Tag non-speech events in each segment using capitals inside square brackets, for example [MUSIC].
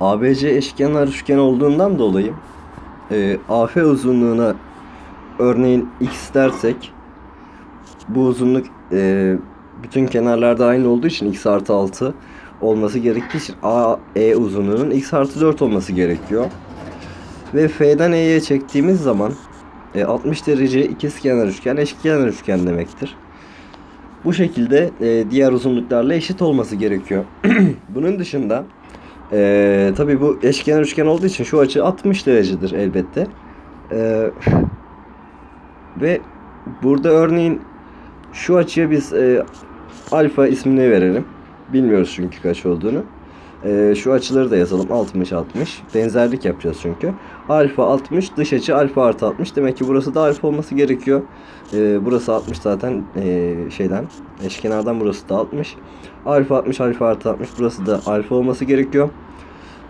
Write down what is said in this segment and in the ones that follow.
ABC eşkenar üçgen olduğundan dolayı e, AF uzunluğuna örneğin x dersek bu uzunluk e, bütün kenarlarda aynı olduğu için x artı 6 olması gerektiği için AE uzunluğunun x artı 4 olması gerekiyor. Ve F'den E'ye çektiğimiz zaman e, 60 derece ikizkenar üçgen eşkenar üçgen demektir. Bu şekilde e, diğer uzunluklarla eşit olması gerekiyor. [CLEARS THROAT] Bunun dışında e, tabi bu eşkenar üçgen olduğu için şu açı 60 derecedir elbette. E, ve burada örneğin şu açıya biz e, alfa ismini verelim. Bilmiyoruz çünkü kaç olduğunu. E, şu açıları da yazalım. 60 60. Benzerlik yapacağız çünkü. Alfa 60 dış açı alfa artı 60. Demek ki burası da alfa olması gerekiyor. E, burası 60 zaten e, şeyden eşkenardan burası da 60. Alfa 60 alfa artı 60 burası da alfa olması gerekiyor.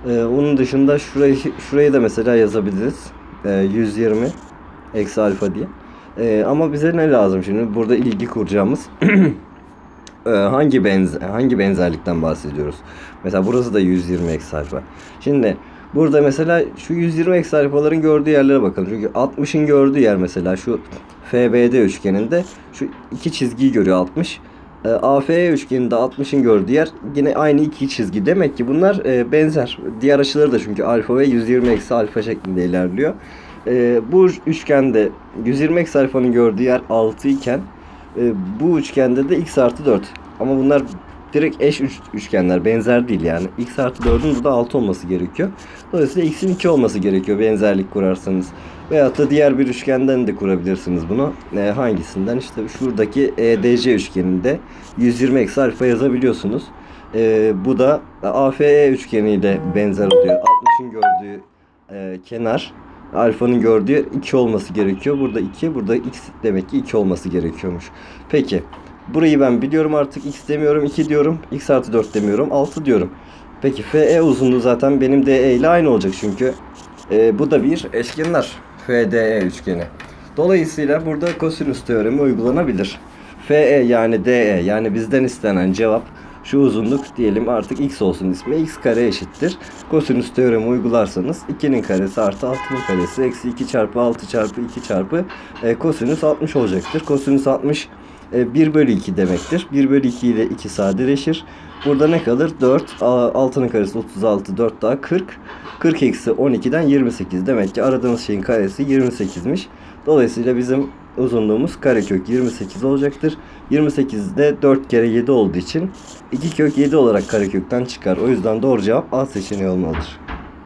E, onun dışında şurayı şurayı da mesela yazabiliriz. E, 120 eksi alfa diye. E, ama bize ne lazım şimdi? Burada ilgi kuracağımız [CLEARS THROAT] e, hangi benz hangi benzerlikten bahsediyoruz? Mesela burası da 120 eksi alfa. Şimdi burada mesela şu 120 eksi alfaların gördüğü yerlere bakalım. Çünkü 60'ın gördüğü yer mesela şu FBD üçgeninde şu iki çizgiyi görüyor 60. E, AFE üçgeninde 60'ın gördüğü yer yine aynı iki çizgi. Demek ki bunlar e, benzer. Diğer açıları da çünkü alfa ve 120 eksi alfa şeklinde ilerliyor. E, bu üçgende 120 eksi alfanın gördüğü yer 6 iken e, bu üçgende de x artı 4. Ama bunlar direkt eş üç, üçgenler. Benzer değil yani. x artı 4'ün burada 6 olması gerekiyor. Dolayısıyla x'in 2 olması gerekiyor benzerlik kurarsanız. Veyahut da diğer bir üçgenden de kurabilirsiniz bunu. E, hangisinden? İşte şuradaki EDC üçgeninde 120 eksi alfa yazabiliyorsunuz. E, bu da AFE üçgeniyle benzer oluyor. 60'ın gördüğü e, kenar alfanın gördüğü 2 olması gerekiyor. Burada 2, burada x demek ki 2 olması gerekiyormuş. Peki burayı ben biliyorum artık x demiyorum 2 diyorum. x artı 4 demiyorum 6 diyorum. Peki FE uzunluğu zaten benim DE ile aynı olacak çünkü e, bu da bir eşkenar FDE üçgeni. Dolayısıyla burada kosinüs teoremi uygulanabilir. FE yani DE yani bizden istenen cevap şu uzunluk diyelim artık x olsun ismi x kare eşittir. Kosinüs teoremi uygularsanız 2'nin karesi artı 6'nın karesi eksi 2 çarpı 6 çarpı 2 çarpı e, kosinüs 60 olacaktır. Kosinüs 60 e, 1 bölü 2 demektir. 1 bölü 2 ile 2 sadeleşir. Burada ne kalır? 4. 6'nın karesi 36. 4 daha 40. 40 eksi 12'den 28. Demek ki aradığımız şeyin karesi 28'miş. Dolayısıyla bizim uzunluğumuz karekök 28 olacaktır. 28 de 4 kere 7 olduğu için 2 kök 7 olarak karekökten çıkar. O yüzden doğru cevap A seçeneği olmalıdır.